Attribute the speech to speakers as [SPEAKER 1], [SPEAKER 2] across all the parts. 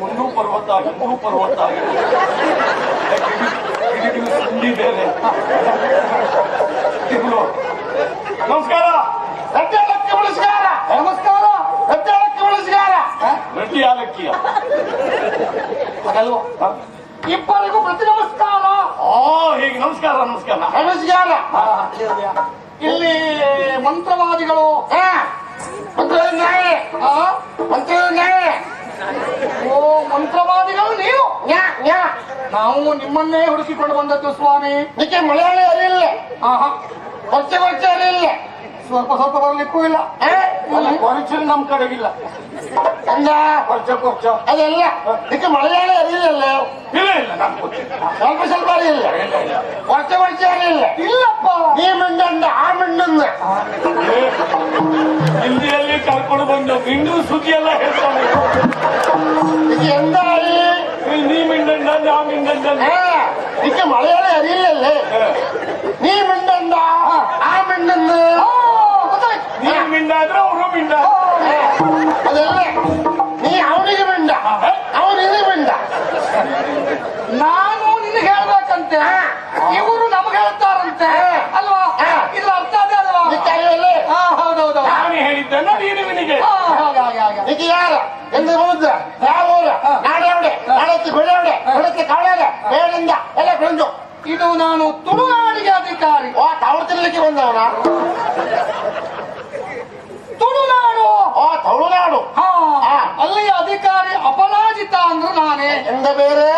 [SPEAKER 1] ಮುನ್ನೂ ಪರ್ವತ ಇನ್ನೂ ಪರ್ವತ ಸಂಧಿ ಬೇರೆ ನಮಸ್ಕಾರ.
[SPEAKER 2] ರಟ್ಟಿ ಬಳಸ್ಕಾರ ನಮಸ್ಕಾರ ರಟ್ಟಿ ಆಲಕ್ಕಿ ಬಳಸ್ಕಾರ
[SPEAKER 1] ರಟ್ಟಿ ಆಲಕ್ಕಿ
[SPEAKER 2] ಅದಲ್ವ ಇಬ್ಬರಿಗೂ ಪ್ರತಿ ನಮಸ್ಕಾರ
[SPEAKER 1] ಆ ಹೀಗೆ ನಮಸ್ಕಾರ ನಮಸ್ಕಾರ
[SPEAKER 2] ನಮಸ್ಕಾರ ಇಲ್ಲಿ ಮಂತ್ರವಾದಿಗಳು ಮಂತ್ರ ನ್ಯಾಯ ಮಂತ್ರ ನ್ಯಾಯ ಓ ಮಂತ್ರವಾದಿಗಳು ನೀವು? ನಾವು ನಿಮ್ಮನ್ನೇ ಹುಡುಕಿಕೊಂಡು ಬಂದದ್ದು ಸ್ವಾಮಿ. ನಿಕ್ಕೆ ಮಲಯಾಳಿ ಅರಿಯಿಲ್ಲ. ವರ್ಷ ಕೊಚ್ಚೆ ಅರಿಯಿಲ್ಲ. ಸ್ವಲ್ಪ ಸ್ವಲ್ಪ ಬರ್ಲಿಕ್ಕೂ ಇಲ್ಲ
[SPEAKER 1] ಕೊರಚಲು ನಮ್ ಕಡೆಗಿಲ್ಲ
[SPEAKER 2] ಅಂದ
[SPEAKER 1] ಕೊರಚ ಕೊರಚ
[SPEAKER 2] ಅದೆಲ್ಲ ನಿಕ್ಕೆ ಮಲಯಾಳಿ ಅರಿಯಿಲ್ಲ
[SPEAKER 1] ಇಲ್ಲ ಇಲ್ಲ ನಮ್ ಗೊತ್ತಿಲ್ಲ
[SPEAKER 2] ಸ್ವಲ್ಪ ಸ್ವಲ್ಪ ಅರಿಯಿಲ್ಲ ಕೊಚ್ಚೆ ಕೊಚ್ಚೆ ಅರಿಯಿಲ್ಲ ಇಲ್ಲಪ್ಪ ನೀ ಮಿಂಡಂದ ಆ ಮಿಂಡಂದ
[SPEAKER 1] ಹಿಂದಿಯಲ್ಲಿ ಕರ್ಕೊಂಡು ಬಂದು ಇಂದು ಸುದ್ದಿ ಎಲ್ಲ ಹೇಳ್ತಾನೆ
[SPEAKER 2] ನಿಕ್ಕೆ ಎಂದ ಅರಿ
[SPEAKER 1] ನೀ ಮಿಂಡಂಡ ನಾ ಮಿಂಡಂಡ
[SPEAKER 2] ನಿಕ್ಕೆ ಮಲಯಾಳಿ ಅರಿಯಿಲ್ಲല്ലേ ನೀ ಮಿಂಡಂದ ಆ ಮಿಂಡಂದ
[SPEAKER 1] ನೀ ಮಿಂಡ ಅಂದ್ರೆ ಅವರು ಮಿಂಡ.
[SPEAKER 2] ಅದೆಲ್ಲ? ನೀ ಅವನಿಗೆ ಮಿಂಡ. ಅವನಿಗೆ ಮಿಂಡ.
[SPEAKER 3] ನಾನು ನಿನಗೆ ಹೇಳ್ಬೇಕಂತೆ. ಇವರು ನಮ್ಗೆ ಹೇಳ್ತಾರಂತೆ. ಅಲ್ವಾ? ಇದು ಅರ್ಥ ಅದೇ ಅಲ್ವಾ? ಹೌದೌದು.
[SPEAKER 1] ನಾನು ಹೇಳಿದ್ದನ್ನ ನೀನು ನಿನಗೆ.
[SPEAKER 3] ಹಾ ಹಾಗೆ ಹಾಗೆ
[SPEAKER 2] ಯಾರು? ಎಂದು ಹೋದ? ಯಾವ ಊರ? ನಾಳೆ ಅವಡೆ ನಾಳೆತ್ತಿ ಬೆಳೆಯವಡೆ ಬೆಳಗ್ಗೆ ಕಾವಳೆ ಬೇಡಿಂದ? ಎಲ್ಲ ಬೆಳೆದು
[SPEAKER 3] ಇದು ನಾನು ತುಳುನಾಡಿಗೆ ಅಧಿಕಾರಿ.
[SPEAKER 2] ಓ ತಿನ್ಲಿಕ್ಕೆ ಬಂದವನ?
[SPEAKER 3] ತುಳುನಾಡು
[SPEAKER 2] ಓ ತಮಿಳುನಾಡು
[SPEAKER 3] ಹಾ.
[SPEAKER 2] ಹಾ.
[SPEAKER 3] ಅಲ್ಲಿ ಅಧಿಕಾರಿ ಅಪರಾಜಿತ ಅಂದ್ರೆ ನಾನೇ.
[SPEAKER 2] ಎಂದ ಬೇರೆ?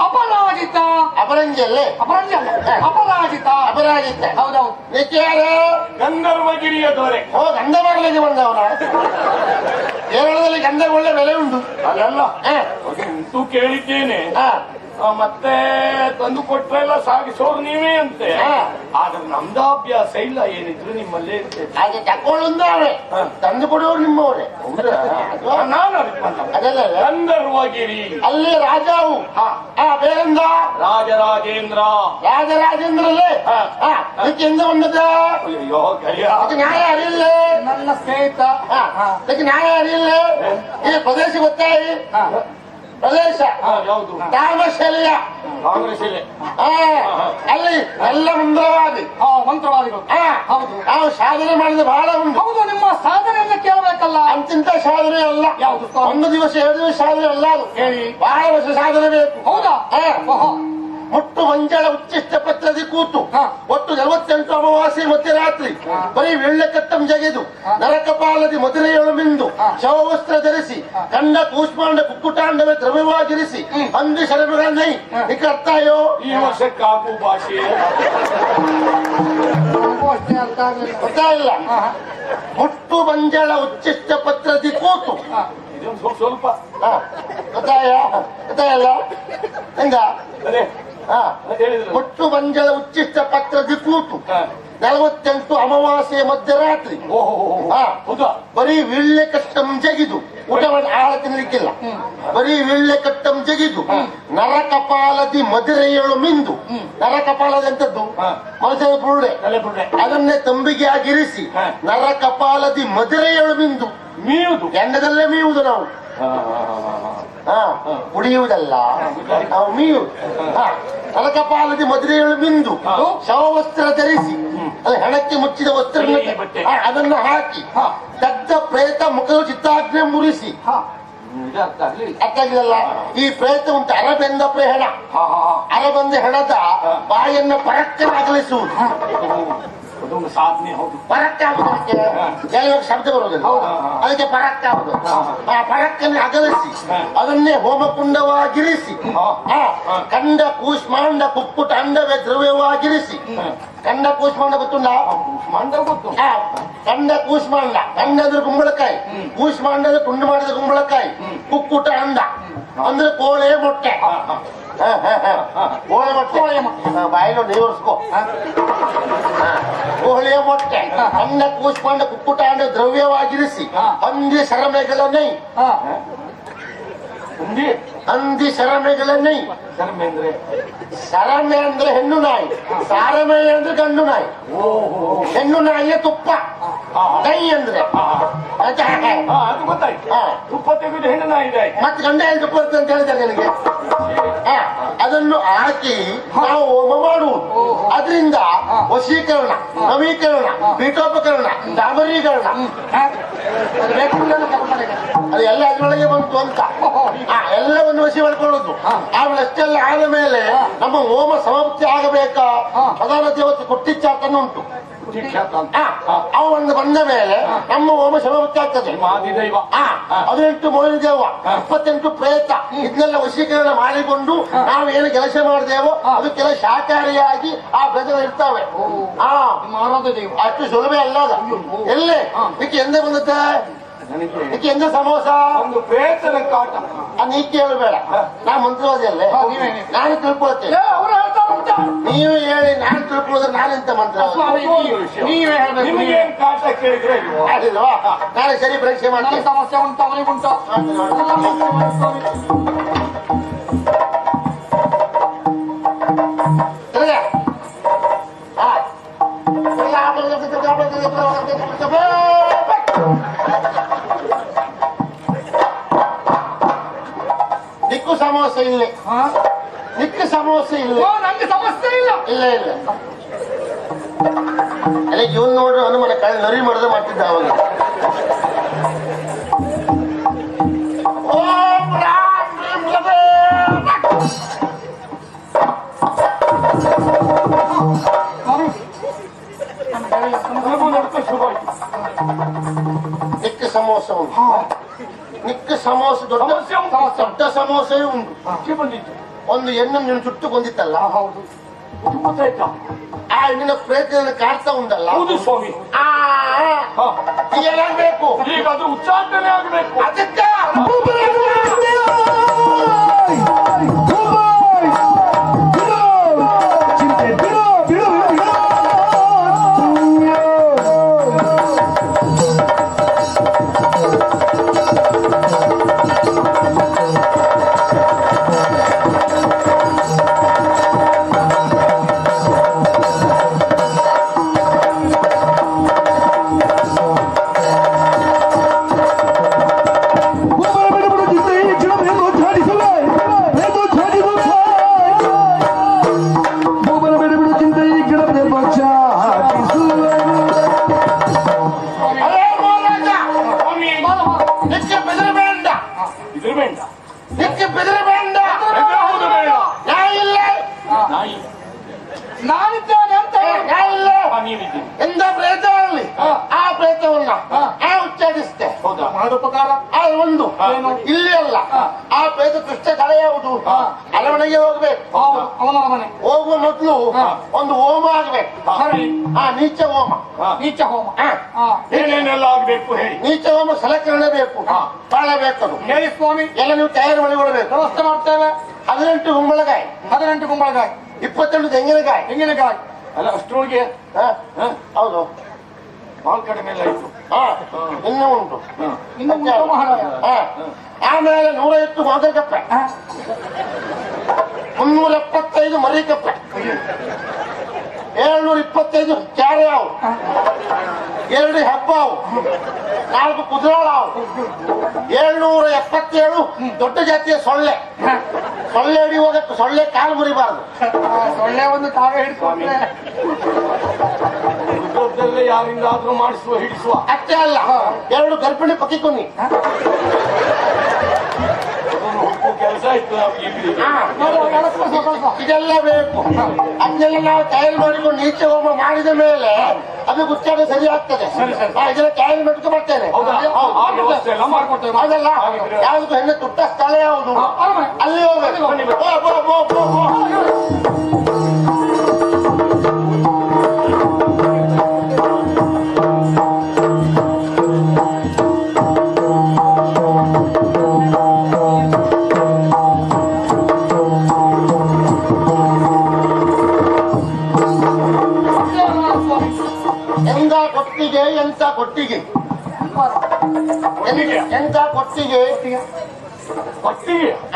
[SPEAKER 3] ಅಪರಾಜಿತ.
[SPEAKER 2] ಅಪರಂಜಿಯಲ್ಲಿ?
[SPEAKER 3] ಅಪರಂಜಿ ಅಲ್ಲ ಅಪರಾಜಿತ.
[SPEAKER 2] ಅಪರಾಜಿತ.
[SPEAKER 3] ಹೌದೌದು.
[SPEAKER 1] ಗಂಧರ್ವಗಿರಿಯ ದೊರೆ.
[SPEAKER 2] ಓ ಗಂಧ ಮಾಡಲಿಕ್ಕೆ ಬಂದವನ? ಕೇರಳದಲ್ಲಿ ಗಂಧ ಒಳ್ಳೆ ಬೆಲೆ ಉಂಟು.
[SPEAKER 1] ಅಲ್ಲಲ್ಲ.
[SPEAKER 2] ಹ,
[SPEAKER 1] ಅಂತೂ ಕೇಳಿದ್ದೇನೆ.
[SPEAKER 2] ಹ.
[SPEAKER 1] ಆ, ಮತ್ತೆ ತಂದು ಕೊಟ್ರೆಲ್ಲ ಸಾಗಿಸೋರು ನೀವೇ ಅಂತೆ.
[SPEAKER 2] ಹಾ.
[SPEAKER 1] ಆದ್ರೆ ನಮ್ದು ಅಭ್ಯಾಸ ಇಲ್ಲ ಏನಿದ್ರು ನಿಮ್ಮಲ್ಲೇ
[SPEAKER 2] ಹಾಗೆ ತಕೊಳ್ಳುಂದ ಅವೇ
[SPEAKER 1] ಹ.
[SPEAKER 2] ತಂದು ಕೊಡೋರು ನಿಮ್ಮವರೇ.
[SPEAKER 1] ನಾನು. ಗಂಧರ್ವಗಿರಿ.
[SPEAKER 2] ಅಲ್ಲಿ ರಾಜಾವು.
[SPEAKER 1] ಹಾ.
[SPEAKER 2] ಆ ಬೇರೆಂದ?
[SPEAKER 1] ರಾಜರಾಜೇಂದ್ರ
[SPEAKER 2] ರಾಜರಾಜೇಂದ್ರಲ್ಲೇ
[SPEAKER 1] ಹಾ.
[SPEAKER 2] ಹಾ. ಇದಕ್ಕೆ ಎಂದ ಬಂದದ
[SPEAKER 1] ಅಯ್ಯೋ
[SPEAKER 2] ನ್ಯಾಯ ಅರಿಯಿಲ್ಲ.
[SPEAKER 3] ನನ್ನ ಸ್ನೇಹಿತ.
[SPEAKER 2] ಹಾ, ಅದಕ್ಕೆ ನ್ಯಾಯ ಅರಿಯಿಲ್ಲ. ಈ ಪ್ರದೇಶ ಗೊತ್ತಾಯಿ
[SPEAKER 3] ಹಾ.
[SPEAKER 2] ಪ್ರದೇಶ. ಆ, ಅಲ್ಲಿ ಎಲ್ಲ
[SPEAKER 3] ಮಂತ್ರವಾದಿ. ಮಂತ್ರವಾದಿಗಳು. ಹೌದು.
[SPEAKER 2] ನಾವು ಸಾಧನೆ ಮಾಡಿದ ಬಹಳ ಉಂಟು.
[SPEAKER 3] ಹೌದು ನಿಮ್ಮ ಸಾಧನೆಯನ್ನು ಕೇಳಬೇಕಲ್ಲ.
[SPEAKER 2] ಅಂತಿಂತ ಸಾಧನೆ ಅಲ್ಲ? ಒಂದು ದಿವಸ ಎರಡು ದಿವಸ ಸಾಧನೆ ಅಲ್ಲ ಅದು.
[SPEAKER 3] ಹೇಳಿ.
[SPEAKER 2] ಬಹಳ ವರ್ಷ ಸಾಧನೆ ಬೇಕು.
[SPEAKER 3] ಹೌದಾ.
[SPEAKER 2] ಮುಟ್ಟು ಮಂಜಳ ಉಚ್ಚಿಷ್ಟ ಪತ್ರದಿ ಕೂತು.
[SPEAKER 3] ಹಾ.
[SPEAKER 2] ಒಟ್ಟು ನಲವತ್ತೆಂಟು ಅಮಾವಾಸ್ಯೆ ಮತ್ತೆ ರಾತ್ರಿ. ಬರೀ ವೆಳ್ಳೆ ಕಟ್ಟಂ ಜಗೆದು. ನರಕಪಾಲದಿ ಮಿಂದು. ಶವವಸ್ತ್ರ ಧರಿಸಿ. ಕಂಡ ಕೂಷ್ಮಾಂಡ ಕುಕ್ಕುಟಾಂಡವೇ ದ್ರವ್ಯವಾಗಿರಿಸಿ. ಅಂದು ಶರಮಗಳ ನೈ ನಿಕರ್ತಾಯೋ
[SPEAKER 1] ಈ ವರ್ಷಕ್ಕಾಗೂ ಭಾಷೆ.
[SPEAKER 3] ನನಗೂ ಅಷ್ಟೇ ಅರ್ಥ ಹಾ.
[SPEAKER 2] ಮುಟ್ಟು ಮಂಜಳ ಉಚ್ಚಿಷ್ಟ ಪತ್ರದಿ ಕೂತು.
[SPEAKER 1] ಸ್ವಲ್ಪ ಸ್ವಲ್ಪ.
[SPEAKER 2] ಹಾ. ಗೊತ್ತಾಯ ಗೊತ್ತಾಯಲ್ಲ ಹೆಂಗ? ಮುಟ್ಟು ಮಂಜಳ ಉಚ್ಚಿಷ್ಟ ಪತ್ರದಿ ಕೂತು.
[SPEAKER 1] ಹಾ.
[SPEAKER 2] ನಲವತ್ತೆಂಟು ಅಮಾವಾಸ್ಯೆ ಮಧ್ಯರಾತ್ರಿ
[SPEAKER 1] ಓಹೋ
[SPEAKER 2] ಹಾ
[SPEAKER 1] ಹೌದಾ?
[SPEAKER 2] ಬರೀ ವಿಳ್ಳೆ ಕಷ್ಟಂ ಜಗಿದು. ಊಟ ಮಾಡಿ ಆಳ ತಿನ್ನಲಿಕ್ಕಿಲ್ಲ ಬರೀ ವಿಳ್ಳೆ ಕಟ್ಟಂ ಜಗಿದು. ನರಕಪಾಲದಿ ಮದುರೆಯಳು ಮಿಂದು. ನರಕಪಾಲದ ಎಂತದ್ದು?
[SPEAKER 1] ಹಾ.
[SPEAKER 2] ಮನುಷ್ಯನ ಬುರುಡೆ ಅದನ್ನೇ ತಂಬಿಗೆ ಆಗಿರಿಸಿ. ನರಕಪಾಲದಿ ಮದುರೆಯಳು ಮಿಂದು.
[SPEAKER 1] ಮೀಯುದು
[SPEAKER 2] ಎಂಡದಲ್ಲೇ ಮೀಯುವುದು ನಾವು. ಕುಡಿಯುವುದಲ್ಲ ನಾವು ಮೀಯುವುದು ಹಾ. ಮದುವೆಗಳು
[SPEAKER 1] ಬಿಂದು.
[SPEAKER 2] ಶವವಸ್ತ್ರ ಧರಿಸಿ. ಅದೇ ಹೆಣಕ್ಕೆ ಮುಚ್ಚಿದ ವಸ್ತ್ರ
[SPEAKER 1] ಅದನ್ನ
[SPEAKER 2] ಅದನ್ನು ಹಾಕಿ. ದಗ್ಧ ಪ್ರೇತ ಮುಖದ ಚಿತ್ತಾಗ್ನೆ ಮುರಿಸಿ.
[SPEAKER 3] ಹಾ.
[SPEAKER 1] ಇದು ಅರ್ಥ ಆಗ್ಲಿಲ್ಲ.
[SPEAKER 2] ಅರ್ಥಾಗಿದಲ್ಲ ಈ ಪ್ರೇತ ಉಂಟು ಅರಬೆಂದ ಪ್ರೇಹಣ. ಅರಬಂದ ಹೆಣದ ಬಾಯಿಯನ್ನು ಪರಕ್ಕೆ ಅಗಲಿಸುವುದು
[SPEAKER 1] ಅದೊಂದು ಸಾಧನೆ ಹೌದು.
[SPEAKER 2] ಪರಕ್ಕೆ ಆಗುದಕ್ಕೆ ಕೆಲವಾಗ ಶಬ್ದ ಬರುವುದಿಲ್ಲ.
[SPEAKER 1] ಹೌದು.
[SPEAKER 2] ಅದಕ್ಕೆ ಪರಕ್ಕೆ ಆಗುದು ಆ ಪರಕ್ಕನ್ನು ಅಗಲಿಸಿ. ಅದನ್ನೇ ಹೋಮಕುಂಡವಾಗಿರಿಸಿ. ಕಂಡ ಕೂಷ್ಮಾಂಡ ಕುಕ್ಕುಟ ಅಂಡವೇ ದ್ರವ್ಯವಾಗಿರಿಸಿ. ಕಂಡ ಕೂಷ್ಮಾಂಡ ಗೊತ್ತುಂಡ
[SPEAKER 1] ಕೂಷ್ಮಾಂಡ ಗೊತ್ತು.
[SPEAKER 2] ಕಂಡ ಕೂಷ್ಮಾಂಡ. ಕಂಡ ಅಂದ್ರೆ ಕುಂಬಳಕಾಯಿ. ಕೂಷ್ಮಾಂಡ ಅಂದ್ರೆ ತುಂಡು ಮಾಡಿದ ಕುಂಬಳಕಾಯಿ. ಕುಕ್ಕುಟ ಅಂಡ. ಅಂದ್ರೆ ಕೋಳೆ ಮೊಟ್ಟೆ. ಕೋಳೆ ಮೊಟ್ಟೆ
[SPEAKER 3] ಬಾಯಿಲು.
[SPEAKER 2] ಹ, ನೀರ್ಸ್ಕೋ ಕೋಳಿಯ ಮೊಟ್ಟೆ. ಅನ್ನ ಕೂಸ್ಕೊಂಡು ಕುಕ್ಕುಟ ಅಂಡ ದ್ರವ್ಯವಾಗಿರಿಸಿ. ಹಂದಿ ಸರಮೆಗಳನ್ನೈ
[SPEAKER 3] ಹಾ.
[SPEAKER 1] ಅಂದಿ
[SPEAKER 2] ಶರಮೆಗಳ ನೈ.
[SPEAKER 1] ಶರಮೆ ಅಂದ್ರೆ?
[SPEAKER 2] ಶರಮೆ ಅಂದ್ರೆ ಹೆಣ್ಣು ನಾಯಿ. ಸಾರಮೆ ಅಂದ್ರೆ ಗಂಡು ನಾಯಿ.
[SPEAKER 1] ಓಹೋ
[SPEAKER 2] ಹೆಣ್ಣು ನಾಯಿಯ ತುಪ್ಪ. ನೈ ಅಂದ್ರೆ?
[SPEAKER 1] ಅದು ಗೊತ್ತಾಯ್ತು. ತುಪ್ಪ ತೆಗೆದು ಹೆಣ್ಣು ನಾಯಿ
[SPEAKER 2] ಮತ್ತೆ ಗಂಡ ಏನು ತುಪ್ಪ ಅಂತ ಹೇಳಿದ್ದಾರೆ ನನಗೆ? ಅದನ್ನು ಹಾಕಿ ನಾವು ಹೋಮ ಮಾಡುವುದು. ಅದರಿಂದ ವಶೀಕರಣ ನವೀಕರಣ ಪೀಠೋಪಕರಣ ಡಾಬರೀಕರಣ
[SPEAKER 3] ಅದು ಬೇಕು.
[SPEAKER 2] ಅದು ಎಲ್ಲ ಅದರೊಳಗೆ ಬಂತು ಅಂತ. ಎಲ್ಲವನ್ನು ವಶಿ ಮಾಡ್ಕೊಳ್ಳೋದು. ಆಮೇಲೆ ಅಷ್ಟೆಲ್ಲ ಆದ ಮೇಲೆ ನಮ್ಮ ಹೋಮ ಸಮಾಪ್ತಿ ಆಗಬೇಕಾ? ಪ್ರಧಾನ ದೇವತೆ ಕೊಟ್ಟಿಚ್ಚಾತನ. ಉಂಟು ಅವನು ಬಂದ ಮೇಲೆ ನಮ್ಮ ಹೋಮ ಸಮಾಪ್ತಿ ಆಗ್ತದೆ. ಹದಿನೆಂಟು ಮೋಹಿನಿ ದೇವ ಇಪ್ಪತ್ತೆಂಟು ಪ್ರೇತ ಇದನ್ನೆಲ್ಲ ವಶೀಕರಣ ಮಾಡಿಕೊಂಡು ನಾವು ಏನು ಕೆಲಸ ಮಾಡಿದೆವೋ ಅದಕ್ಕೆಲ್ಲ ಶಾಕಾರಿಯಾಗಿ ಆ ಪ್ರಜೆಗಳು ಇರ್ತಾವೆ. ಅಷ್ಟು ಸುಲಭ ಅಲ್ಲ ಅದು. ಎಲ್ಲಿ? ಇದಕ್ಕೆ ಎಂದೇ ಬಂದತ್ತೆ
[SPEAKER 1] ನನಗೆ
[SPEAKER 2] ಇದಕ್ಕೆ ಎಂದ ಸಮೋಸ
[SPEAKER 1] ಒಂದು ಪ್ರೇತನ ಕಾಟ
[SPEAKER 2] ಆ, ನೀ ಕೇಳಬೇಡ ನಾ ಮಂತ್ರವಾದಿ ಅಲ್ಲೇ
[SPEAKER 3] ಹಾ, ನೀವೇ, ನೀವೇ.
[SPEAKER 2] ನಾನು ತಿಳ್ಕೊಳ್ತೇನೆ
[SPEAKER 3] ಏ ಅವ್ರು ಹೇಳ್ತಾರಂತ
[SPEAKER 2] ನೀವು ಹೇಳಿ ನಾನು ತಿಳ್ಕೊಳ್ಳೋದ್ರೆ ನಾನೆಂತ ಮಂತ್ರವಾದಿ
[SPEAKER 3] ಸ್ವಾಮಿ ನೀವು- ನೀವೇ ಹೇಳ್ಬೇಕು ನೀವೇ.
[SPEAKER 1] ನಿಮಗೇನ್ ಕಾಟ ಕೇಳಿದ್ರೆ ಇಲ್ವೋ?
[SPEAKER 2] ಅದಿಲ್ವಾ ನಾಳೆ ಸರಿ ಪರೀಕ್ಷೆ
[SPEAKER 3] ನನಗೆ
[SPEAKER 2] ಮಾಡ್ತೇನೆ
[SPEAKER 3] ಸಮಸ್ಯೆ ಉಂಟು ಅವನಿಗೆ ಉಂಟು ಎಲ್ಲ ಪರೀಕ್ಷೆ
[SPEAKER 2] ದಿಕ್ಕು ಇಲ್ಲ.
[SPEAKER 3] ನಿಕ್ಕ
[SPEAKER 2] ಸಮಸ್ಯೆ ಇಲ್ಲ ಸಮೋಸೆ ಇಲ್ಲಿ?
[SPEAKER 3] ಓ ನಂಗೆ ಸಮಸ್ಯೆ ಇಲ್ಲ.
[SPEAKER 2] ಇಲ್ಲ ಇಲ್ಲ. ಅಲ್ಲ ಇವನ್ ನೋಡ್ರಿ ಹನುಮನ ಕಳ್ ನರಿ ಮರದ ಮಾಡ್ತಿದ್ದ ಅವಾಗ. ನಿಕ್ಕ ಸಮೋಸ ಉಂಟು. ನಿಕ್ಕ ಸಮೋಸ ದೊಡ್ಡ
[SPEAKER 1] ಸಮೋಸೆ.
[SPEAKER 2] ದೊಡ್ಡ ಸಮೋಸೆ ಉಂಟು.
[SPEAKER 1] ಬಂದಿತ್ತು.
[SPEAKER 2] ಒಂದು ಹೆಣ್ಣು ನೀನು ಸುಟ್ಟು ಬಂದಿತ್ತಲ್ಲ?
[SPEAKER 3] ಹೌದು.
[SPEAKER 1] ಗೊತ್ತಾಯ್ತಾ
[SPEAKER 2] ಆ ಹೆಣ್ಣಿನ ಪ್ರಯತ್ನ ಕಾಡ್ತಾ ಉಂಟಲ್ಲ?
[SPEAKER 1] ಹೌದು ಸ್ವಾಮಿ.
[SPEAKER 2] ಆ, ಆ,
[SPEAKER 1] ಹಾ.
[SPEAKER 2] ಈಗ ಏನಾಗ್ಬೇಕು
[SPEAKER 1] ಈಗ ಅದು ಉಚ್ಚಾಟನೆ ಆಗ್ಬೇಕು.
[SPEAKER 2] ಅದಕ್ಕೆ
[SPEAKER 1] ನೀವಿದ್ದೀರಿ.
[SPEAKER 2] ಎಂದ ಪ್ರೇತವಲ್ಲಿ? ಆ ಪ್ರಯತ್ನವನ್ನ ಆ ಉಚ್ಚಾರಿಸಿದೆ.
[SPEAKER 1] ಹೌದಾ?
[SPEAKER 3] ಮಾಡೋಪಕಾರ
[SPEAKER 2] ಆ ಒಂದು
[SPEAKER 3] ಏನು?
[SPEAKER 2] ಇಲ್ಲಿ ಅಲ್ಲ. ಆ ಪ್ರೇತ ಕೃಷ್ಣ ಕಳೆ ಯಾವುದು ಅರಮನೆಗೆ ಹೋಗ್ಬೇಕು.
[SPEAKER 3] ಹೌದು ಅವನ ಮನೆ
[SPEAKER 2] ಹೋಗುವ ಮೊದಲು ಒಂದು ಹೋಮ ಆಗ್ಬೇಕು. ಆ ನೀಚ ಹೋಮ.
[SPEAKER 1] ಹಾ.
[SPEAKER 3] ನೀಚ ಹೋಮ.
[SPEAKER 1] ಏನೇನೆಲ್ಲ ಆಗ್ಬೇಕು ಹೇಳಿ.
[SPEAKER 2] ನೀಚ ಹೋಮ ಸಲಕರಣೆ ಬೇಕು ಬಾಳ ಬೇಕದು
[SPEAKER 3] ಹೇಳಿ ಸ್ವಾಮಿ.
[SPEAKER 2] ಎಲ್ಲ ನೀವು ತಯಾರು ಮಾಡಿಕೊಳ್ಬೇಕು
[SPEAKER 3] ವ್ಯವಸ್ಥೆ ಮಾಡ್ತೇವೆ.
[SPEAKER 2] ಹದಿನೆಂಟು ಕುಂಬಳಕಾಯಿ
[SPEAKER 3] ಹದಿನೆಂಟು ಕುಂಬಳಕಾಯಿ
[SPEAKER 2] ಇಪ್ಪತ್ತೆಂಟು ತೆಂಗಿನಕಾಯಿ
[SPEAKER 3] ತೆಂಗಿನಕಾಯಿ
[SPEAKER 1] ಅಲ್ಲ ಅಷ್ಟೊಳಗೆ?
[SPEAKER 2] ಹೌದು.
[SPEAKER 1] ಬಹಳ ಕಡಿಮೆ ಎಲ್ಲ ಇತ್ತು.
[SPEAKER 2] ಹಾ. ಇನ್ನೂ ಉಂಟು. ಆಮೇಲೆ ನೂರೈವತ್ತು ಮಾದರಿ ಕಪ್ಪೆ
[SPEAKER 3] ಹಾ?
[SPEAKER 2] ಮುನ್ನೂರ ಎಪ್ಪತ್ತೈದು ಮರಿ ಕಪ್ಪೆ ಏಳ್ನೂರ ಇಪ್ಪತ್ತೈದು ಕ್ಯಾರೆ ಹಾವು ಎರಡು ಹೆಬ್ಬ ಹಾವು ನಾಲ್ಕು ಕುದುರಾಳ ಹಾವು ಏಳ್ನೂರ ಎಪ್ಪತ್ತೇಳು ದೊಡ್ಡ ಜಾತಿಯ ಸೊಳ್ಳೆ. ಸೊಳ್ಳೆ ಹಿಡಿಯುವಾಗ ಸೊಳ್ಳೆ ಕಾಲು ಮುರಿಬಾರದು.
[SPEAKER 3] ಸೊಳ್ಳೆ ಒಂದು ತಾವೇ ಹಿಡಿಸ್ಕೊಂಡ್ರೆ
[SPEAKER 1] ಯುದ್ಧದಲ್ಲೇ ಯಾರಿಂದಾದ್ರೂ ಮಾಡಿಸುವ ಹಿಡಿಸುವ.
[SPEAKER 2] ಅಷ್ಟೇ ಅಲ್ಲ ಎರಡು ಗರ್ಭಿಣಿ ಪಕ್ಕಿಕೊನ್ನಿ
[SPEAKER 1] ಅದೊಂದು ಹುಟ್ಟು ಕೆಲಸ ಇತ್ತು.
[SPEAKER 2] ಇದೆಲ್ಲ ಬೇಕು. ಅದನ್ನೆಲ್ಲ ನಾವು ತಯಾರು ಮಾಡಿಕೊಂಡು ನೀಚೆ ಹೋಮ ಮಾಡಿದ ಮೇಲೆ ಅದು ಗುಚ್ಚಾಟ ಸರಿ ಆಗ್ತದೆ. ಆ
[SPEAKER 1] ವ್ಯವಸ್ಥೆ ಎಲ್ಲ ಮಾಡ್ಕೊಡ್ತೇವೆ.
[SPEAKER 2] ಹೌದಲ್ಲ ಯಾವ್ದು ಹೆಣ್ಣು ತುಟ್ಟ ಸ್ಥಳ ಯಾವುದು. ಅಲ್ಲಿ ಹೋಗ್ಬೇಕು.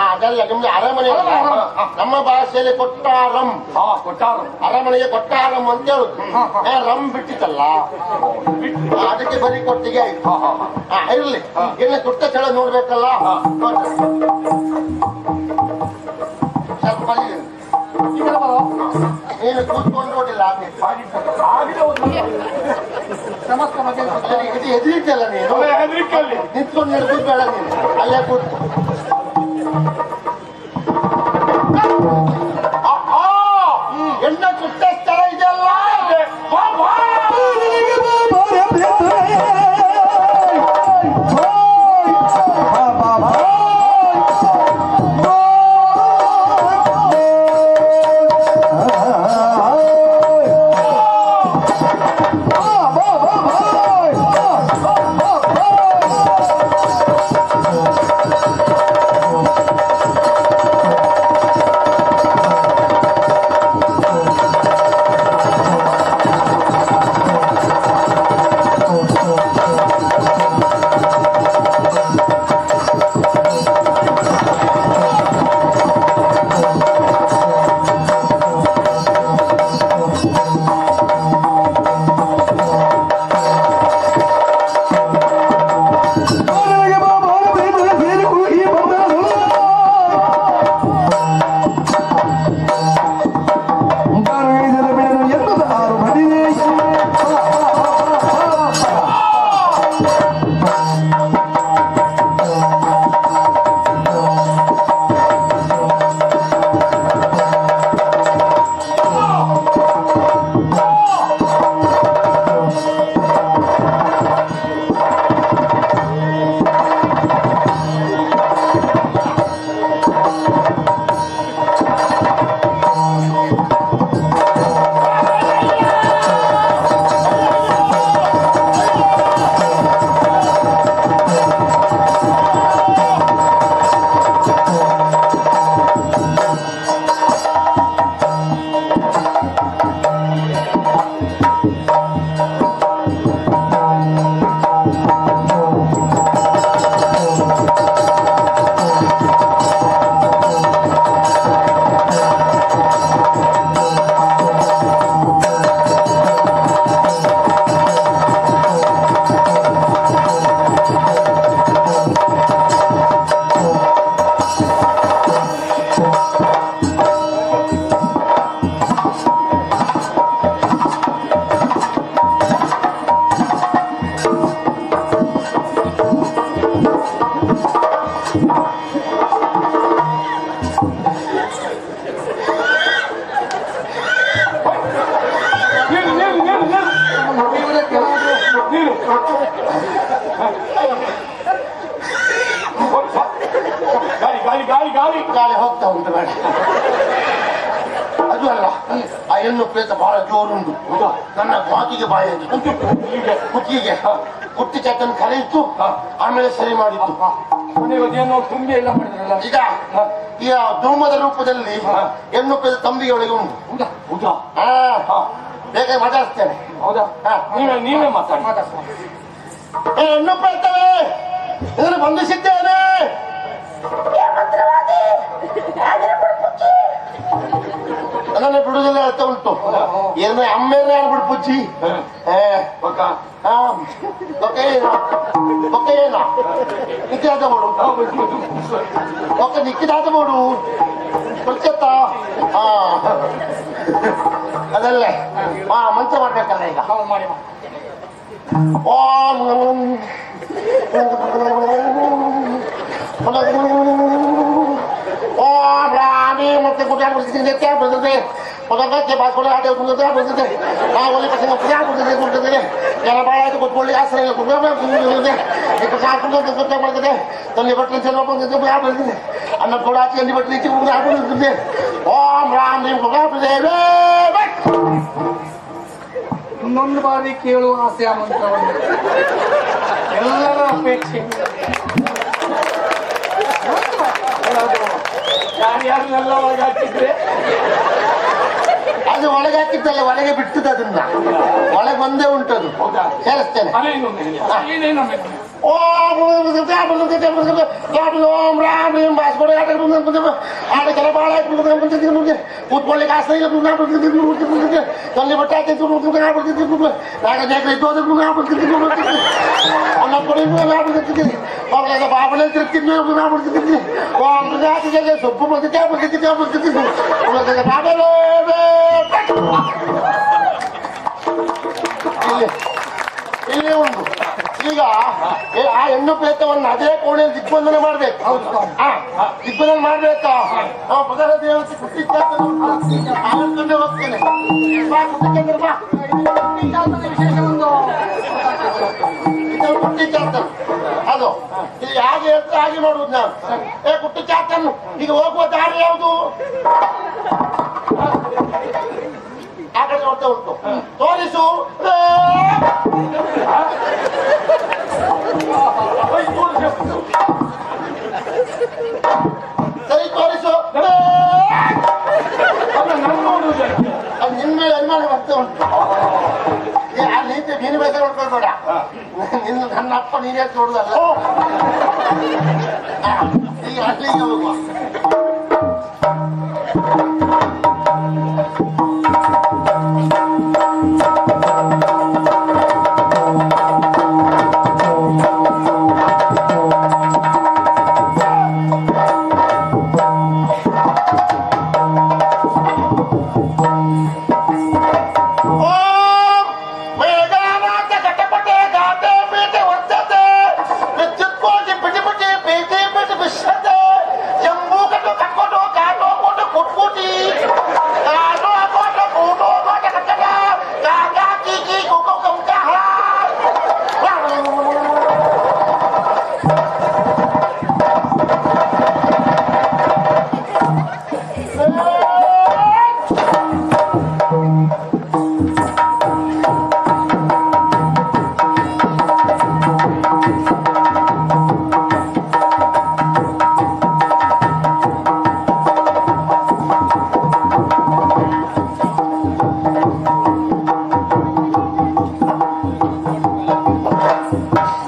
[SPEAKER 2] ಅದಲ್ಲ ನಿಮ್ದು ಅರಮನೆ ನಮ್ಮ ಭಾಷೆಯಲ್ಲಿ ಕೊಟ್ಟಾರಂ.
[SPEAKER 1] ಕೊಟ್ಟಾರ.
[SPEAKER 2] ಅರಮನೆಗೆ ಕೊಟ್ಟಾರಂ ಅಂತ ಹೇಳುದು. ರಂ ಬಿಟ್ಟಿತ್ತಲ್ಲ ಅದಕ್ಕೆ ಬರೀ ಕೊಟ್ಟಿಗೆ. ಆಯ್ತು ಇರ್ಲಿ. ಇನ್ನು ತುಟ್ಟ ಸ್ಥಳ ನೋಡ್ಬೇಕಲ್ಲ? ನೋಡ್ರಿ. ನೀನು ಕೂತ್ಕೊಂಡು ನೋಡಿಲ್ಲ ಎದುರಿದ್ದಲ್ಲ ನೀನು. ನಿಂತ್ಕೊಂಡು ನಡ್ಕೊಂಡು ಬೇಡ ನೀನು. ಅಲ್ಲೇ ಕೂತ್ಕೊ.
[SPEAKER 3] Thank
[SPEAKER 1] you. ಗಾಳಿ ಗಾಳಿ ಗಾಳಿ ಗಾಳಿ
[SPEAKER 2] ಗಾಳಿ ಹೋಗ್ತಾ ಉಂಟು ಬೇಡ ಅದು ಅಲ್ಲ ಆ ಹೆಣ್ಣು ಪ್ರೇತ ಬಹಳ ಜೋರುಂಟು ನನ್ನ ಮಾತಿಗೆ ಬಾಯಲ್ಲಿ
[SPEAKER 1] ಕುಟ್ಟಿಗೆ
[SPEAKER 2] ಕುತ್ತಿಗೆ ಕುಟ್ಟಿ ಚಕ್ಕನ್ ಕರೆಯಿತು ಆಮೇಲೆ ಸರಿ ಮಾಡಿತ್ತು
[SPEAKER 3] ಅದೇನೋ ತುಂಬಿ ಎಲ್ಲ ಮಾಡಿದ್ರಲ್ಲ
[SPEAKER 2] ಈಗ ಈ ಧೂಮದ ರೂಪದಲ್ಲಿ ಹೆಣ್ಣು ಪ್ರೇತ ತಂಬಿಗೆ ಒಳಗೆ ಉಂಟು
[SPEAKER 3] ಹೌದಾ
[SPEAKER 2] ಬೇಕಾಗಿ ಮಾತಾಡ್ತೇನೆ
[SPEAKER 3] ಹೌದಾ?
[SPEAKER 2] ಹಾ.
[SPEAKER 1] ನೀವೇ ನೀವೇ ಮಾತಾಡಿ.
[SPEAKER 2] ಹೆಣ್ಣು ಪ್ರೇತವೇ ಇದನ್ನು ಬಂಧಿಸಿದ್ದೇನೆ. ಅದನ್ನ ಬಿಡುದಿಲ್ಲ ಅಂತ ಉಂಟು. ಏನೇ ಅಮ್ಮೇನೆ ಆಡ್ಬಿಡು ಪುಜ್ಜಿ ಏ.
[SPEAKER 1] ಪಕ್ಕ
[SPEAKER 2] ಹಾ. ಓಕೆ ಓಕೆ ಏನ? ನಿಕ್ಕಿದಾತ ಮಾಡು. ಒಕ್ಕ ನಿಕ್ಕಿದಾತ ಮಾಡು. ಬರ್ಕತ್ತ ಹಾ. ಅದಲ್ಲೇ. ಹಾ ಮಂಚ ಮಾಡ್ಬೇಕಲ್ಲ ಈಗ.
[SPEAKER 3] ಹೌದು ಮಾಡಿ ಮಾಡಿ.
[SPEAKER 2] ಓಂ ಓಂ ರಾಮಿ ಮತ್ತೆ ಗುಡ್ಡ ಬಿಡ್ತಿದ್ದೀನಿ ತ್ಯಾ ಬರ್ತದೆ. ಪದಕ್ಕೆ ಬಾಸ್ಕೊಂಡು ಆಟ ಕುಂದ್ರೆ ಬರ್ತದೆ. ಆ ಒಳ್ಳೆ ಪಸಂಗ ಪುಜಾ ಬರ್ತದೆ ಬರ್ತದೆ ಎಲ್ಲ ಭಾಳ ಆಯ್ತು ಕೂತ್ಕೊಳ್ಳಿ ಆಸರೆ ಕುಂದ್ರೆ ಬರ್ತದೆ ಈಗ ಸಾಕು ಕುಂತ ಬರ್ತದೆ ತಂದೆ ಬಟ್ಟಲು ಚೆಲ್ಲ ಬಂದಿದ್ದು ಯಾ ಬರ್ತದೆ. ಅನ್ನ ಕೂಡ ಆಚೆ ಅಂದಿ ಬಟ್ಟಲು ಇಚ್ಚಿ ಕುಂದ್ರೆ ಹಾಕೊಂಡಿರ್ತದೆ ಓಂ ರಾಮ್
[SPEAKER 3] ಇನ್ನೊಂದು ಬಾರಿ ಕೇಳುವ ಆಸೆ ಆ ಮಂತ್ರವನ್ನು ಎಲ್ಲರ ಅಪೇಕ್ಷೆ
[SPEAKER 1] ಯಾರ್ಯಾರನ್ನೆಲ್ಲ ಒಳಗಾಕಿದ್ರೆ
[SPEAKER 2] ಅದು ಒಳಗೆ ಹಾಕಿದ್ದಲ್ಲ ಒಳಗೆ ಬಿಡ್ತದೆ ಅದನ್ನ ಒಳಗೆ ಬಂದೇ ಉಂಟದು
[SPEAKER 1] ಬೇಕು
[SPEAKER 2] ಓಂ ರಾಮ್ ಬಾಸ್ಕೊಡೆ ಆಟ ಆಟ ಕೆಲ ಭಾಳ ಆಯ್ತು ಕೂತ್ಕೊಳ್ಳಿಕ್ಕೆ ಕಾಸೆ ಕಲ್ಲಿ ಬಟ್ಟೆ ಹಾಕಿ ಆಡ್ಬಿಡ್ತಿದ್ರು ನಾಗ ಇದ್ದು ಅದಕ್ಕೆ ಆಡ್ಬಿಡ್ತಿದ್ರು ಅನ್ನ ಕೊಡಿ ಆಡ್ಬಿಡ್ತಿದ್ದೆ ಅವ್ರಿಗೆ ಬಾಬಲೆ ತಿರ್ತಿದ್ವಿ ಆಡ್ಬಿಡ್ತಿದ್ವಿ ಅವ್ರಿಗೆ ಹಾಕಿದಾಗ ಸೊಪ್ಪು ಬಂದಿದ್ದೆ ಆಡ್ಬಿಡ್ತಿದ್ದೆ ಆಡ್ಬಿಡ್ತಿದ್ವಿ ಅವ್ರಿಗೆ ಬಾಬಲೆ ಇಲ್ಲಿ ಒಂದು ಈಗ ಆ ಹೆಣ್ಣು ಪ್ರೇತವನ್ನು ಅದೇ ಕೋಣೆಯಲ್ಲಿ ದಿಗ್ಬಂಧನ ಮಾಡ್ಬೇಕು. ದಿಗ್ಬಂಧನ ಮಾಡ್ಬೇಕಾ? ನಾವು ಪದರ ದೇವತೆ ಕುಟ್ಟಿ ಅದು. ಈಗ ಹಾಗೆ ಹೇಳ್ತಾರೆ ಹಾಗೆ ಮಾಡುವುದು ನಾನು. ಏ ಕುಟ್ಟಿ ಚಾತನ್ ಈಗ ಹೋಗುವ ದಾರಿ ಯಾವುದು? ಆ ಕಡೆ ನೋಡ್ತಾ ಉಂಟು ತೋರಿಸು. ಸರಿ ತೋರಿಸು ಅದು ನಿನ್ನ ಮೇಲೆ ಅನುಮಾನ ಬರ್ತಾ ಉಂಟು ಆ ನೀತಿ ನೀನು ಬೇಕಾದ್ರೆ ನೋಡ್ಕೊಳ್ಬೇಡ ನಿನ್ನ ನನ್ನ ಅಪ್ಪ ನೀನೇ ನೋಡುದಲ್ಲ ಈಗ ಅಲ್ಲಿಗೆ ಹೋಗುವ ಇದ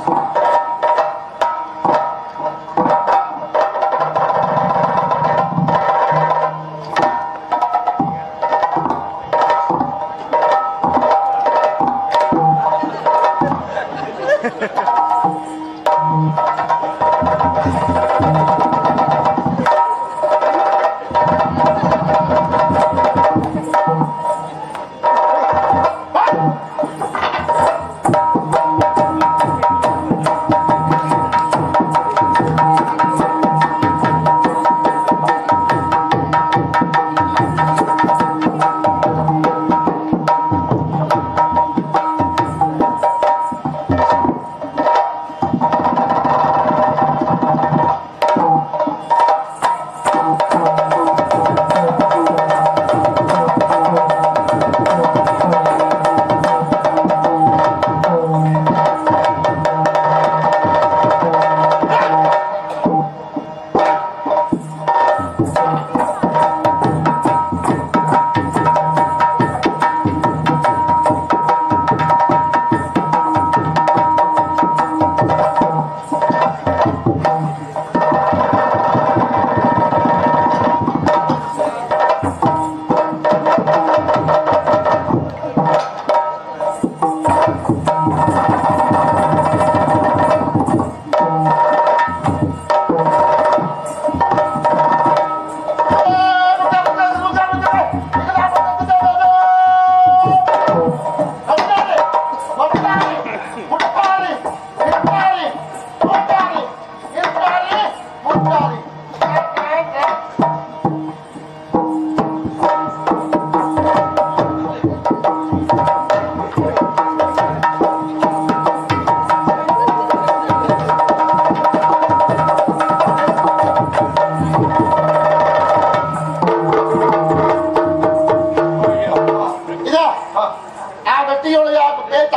[SPEAKER 2] ಆ ಯಾವ ಬೇತ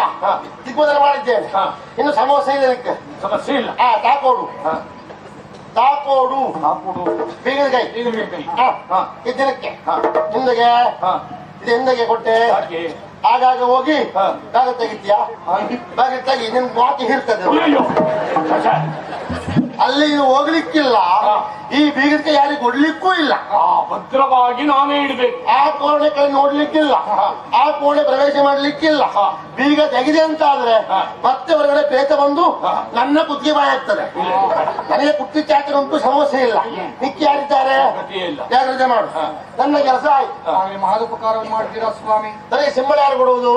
[SPEAKER 2] ದಿಗ್ಬಂಧನ ಮಾಡಿದ್ದೇನೆ. ಇನ್ನು ಸಮಸ್ಯೆ ಇದೆ ಅದಕ್ಕೆ
[SPEAKER 1] ಸಮಸ್ಯೆ ಇಲ್ಲ.
[SPEAKER 2] ಹಾ ತಾಕೋಡು.
[SPEAKER 1] ಹಾ.
[SPEAKER 2] ತಾಕೋಡು. ಬೀಗದ ಕೈ. ಇದ್ದಿನಕ್ಕೆ. ಹಿಂದಗೆ
[SPEAKER 1] ಹಾ.
[SPEAKER 2] ಇದು ಹಿಂದಗೆ ಕೊಟ್ಟೆ? ಆಗಾಗ ಹೋಗಿ. ಕಾಗದ ತೆಗಿತೀಯಾ? ಕಾಗದ ತೆಗಿ ನಿನ್
[SPEAKER 1] ಬಾಕಿ ಇರ್ತದೆ
[SPEAKER 2] ಅಲ್ಲಿ ಹೋಗ್ಲಿಕ್ಕಿಲ್ಲ. ಈ ಬೀಗಕ್ಕೆ ಯಾರಿಗೆ ಕೊಡ್ಲಿಕ್ಕೂ ಇಲ್ಲ.
[SPEAKER 1] ಆ ಭದ್ರವಾಗಿ ನಾನೇ ಇಡ್ಬೇಕು.
[SPEAKER 2] ಆ ಕೋಣೆ ಕೈ ನೋಡ್ಲಿಕ್ಕಿಲ್ಲ. ಆ ಕೋಣೆ ಪ್ರವೇಶ ಮಾಡ್ಲಿಕ್ಕಿಲ್ಲ. ಬೀಗ ತೆಗಿದೆ ಅಂತ ಆದ್ರೆ. ಮತ್ತೆ ಹೊರಗಡೆ ಪ್ರೇತ ಬಂದು ನನ್ನ ಕುತ್ತಿಗೆ ಬಾಯ ಆಗ್ತದೆ ನನಗೆ ಕುತ್ತಿ ಚಾಚರ ಉಂಟು ಸಮಸ್ಯೆ ಇಲ್ಲ. ನಿಕ್ಕಿ ಯಾರಿದ್ದಾರೆ? ಜಾಗ್ರತೆ ಮಾಡು. ನನ್ನ ಕೆಲಸ ಆಯ್ತು.
[SPEAKER 3] ಸ್ವಾಮಿ ಮಹದುಪಕಾರವನ್ನು ಮಾಡ್ತೀರಾ ಸ್ವಾಮಿ?
[SPEAKER 2] ನನಗೆ ಸಿಂಬಳ ಯಾರು ಕೊಡುವುದು.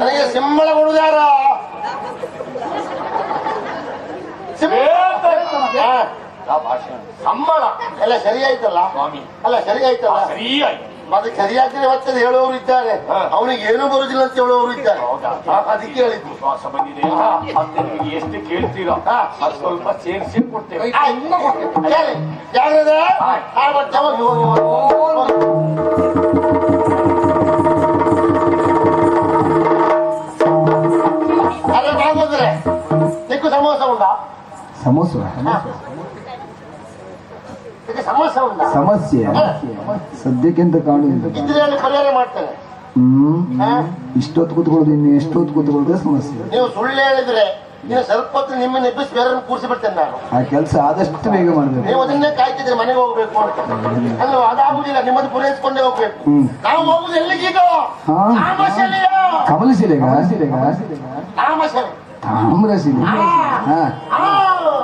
[SPEAKER 2] ನನಗೆ ಸಂಬಳ ಕೊಡುದಾರ
[SPEAKER 1] ಸಂಬಳ.
[SPEAKER 2] ಎಲ್ಲ ಸರಿ ಆಯ್ತಲ್ಲ
[SPEAKER 1] ಸ್ವಾಮಿ.
[SPEAKER 2] ಅಲ್ಲ ಸರಿ ಆಯ್ತಲ್ಲ
[SPEAKER 1] ಸರಿಯಾಗಿ
[SPEAKER 2] ಅದಕ್ಕೆ ಸರಿಯಾಗಿ ಮತ್ತೆ ಹೇಳುವವರು ಇದ್ದಾರೆ. ಅವನಿಗೆ ಏನು ಬರುದಿಲ್ಲ ಅಂತ ಹೇಳುವವರು ಇದ್ದಾರೆ. ಅದಕ್ಕೆ ಹೇಳಿದ್ದು.
[SPEAKER 1] ವಿಶ್ವಾಸ ಬಂದಿದೆ. ಮತ್ತೆ ಎಷ್ಟು ಕೇಳ್ತೀರಾ. ಸ್ವಲ್ಪ ಸೇರಿಸಿ ಕೊಡ್ತೇವೆ.
[SPEAKER 2] ಮತ್ತೆ. ಅಲ್ಲ ನಾಗೋದ್ರೆ ನಿಕ್ಕು ಸಮೋಸ ಉಂಟಾ?
[SPEAKER 4] ಸಮೋಸ. ಸಮಸ್ಯೆ. ಸದ್ಯಕ್ಕಿಂತ
[SPEAKER 2] ಅಲ್ಲಿ ಪರಿಹಾರ ಮಾಡ್ತಾರೆ
[SPEAKER 4] ಹ್ಮ್. ಇಷ್ಟೊತ್ತು ಕೂತ್ಕೊಳ್ಳೋದು ಇನ್ನು ಎಷ್ಟೊತ್ತು ಕೂತ್ಕೊಳ್ಳೋದೇ ಸಮಸ್ಯೆ.
[SPEAKER 2] ನೀವು ಸುಳ್ಳು ಹೇಳಿದ್ರೆ ನೀವು ಸ್ವಲ್ಪ ಹೊತ್ತು ನಿಮ್ಮನ್ನ ಎಬ್ಬಿಸಿ ಬೇರೆ ಕೂರಿಸಿ ಬಿಡ್ತೇನೆ ನಾನು.
[SPEAKER 4] ಆ ಕೆಲಸ ಆದಷ್ಟು ಬೇಗ ಮಾಡಬೇಕು.
[SPEAKER 2] ನೀವು ಅದನ್ನೇ ಕಾಯ್ತಿದ್ರೆ ಮನೆಗೆ ಹೋಗ್ಬೇಕು ಅಂತ. ಅಲ್ವಾ ಅದಾಗುದಿಲ್ಲ ನಿಮ್ಮದು ಪೂರೈಸ್ಕೊಂಡೇ ಹೋಗ್ಬೇಕು. ನಾವು ಹೋಗುದು ಎಲ್ಲಿಗೀಗ?
[SPEAKER 4] ಹಾ?
[SPEAKER 2] ತಾಮಶೆಲೆಯ
[SPEAKER 4] ಕಮಲಶಿಲೆ ಕಮಲಶಿಲೆ
[SPEAKER 2] ತಾಮಶೆಲೆ
[SPEAKER 4] ತಾಮ್ರಶಿಲೆ ಹಾ.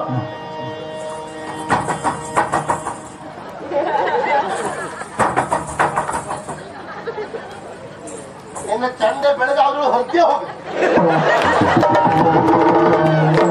[SPEAKER 2] ಆ. ಇನ್ನು ಚಂದ ಬೆಳೆದ ಅವರು ಹೊರಗೆ ಹೋಗಿ